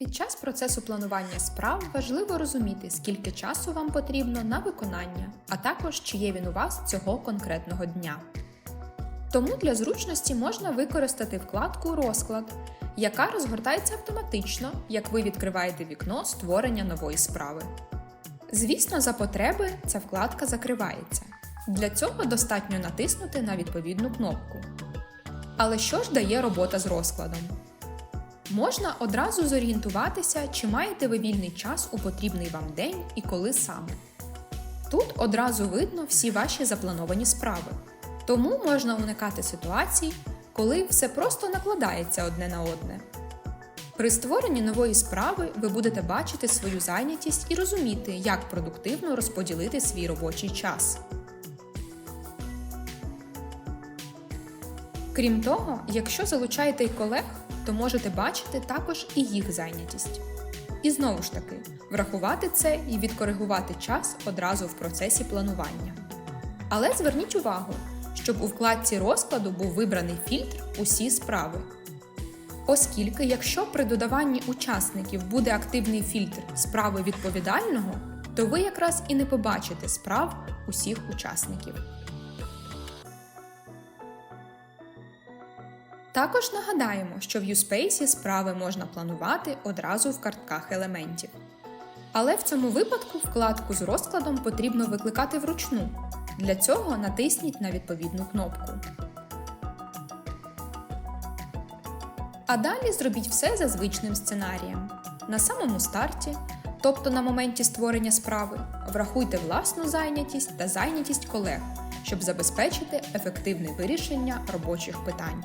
Під час процесу планування справ важливо розуміти, скільки часу вам потрібно на виконання, а також чи є він у вас цього конкретного дня. Тому для зручності можна використати вкладку Розклад, яка розгортається автоматично, як ви відкриваєте вікно створення нової справи. Звісно, за потреби ця вкладка закривається. Для цього достатньо натиснути на відповідну кнопку. Але що ж дає робота з розкладом? Можна одразу зорієнтуватися, чи маєте ви вільний час у потрібний вам день і коли саме. Тут одразу видно всі ваші заплановані справи, тому можна уникати ситуацій, коли все просто накладається одне на одне. При створенні нової справи ви будете бачити свою зайнятість і розуміти, як продуктивно розподілити свій робочий час. Крім того, якщо залучаєте й колег, то можете бачити також і їх зайнятість. І знову ж таки, врахувати це і відкоригувати час одразу в процесі планування. Але зверніть увагу, щоб у вкладці розкладу був вибраний фільтр Усі справи. Оскільки, якщо при додаванні учасників буде активний фільтр справи відповідального, то ви якраз і не побачите справ усіх учасників. Також нагадаємо, що в USpace справи можна планувати одразу в картках елементів. Але в цьому випадку вкладку з розкладом потрібно викликати вручну. Для цього натисніть на відповідну кнопку. А далі зробіть все за звичним сценарієм. На самому старті, тобто на моменті створення справи, врахуйте власну зайнятість та зайнятість колег, щоб забезпечити ефективне вирішення робочих питань.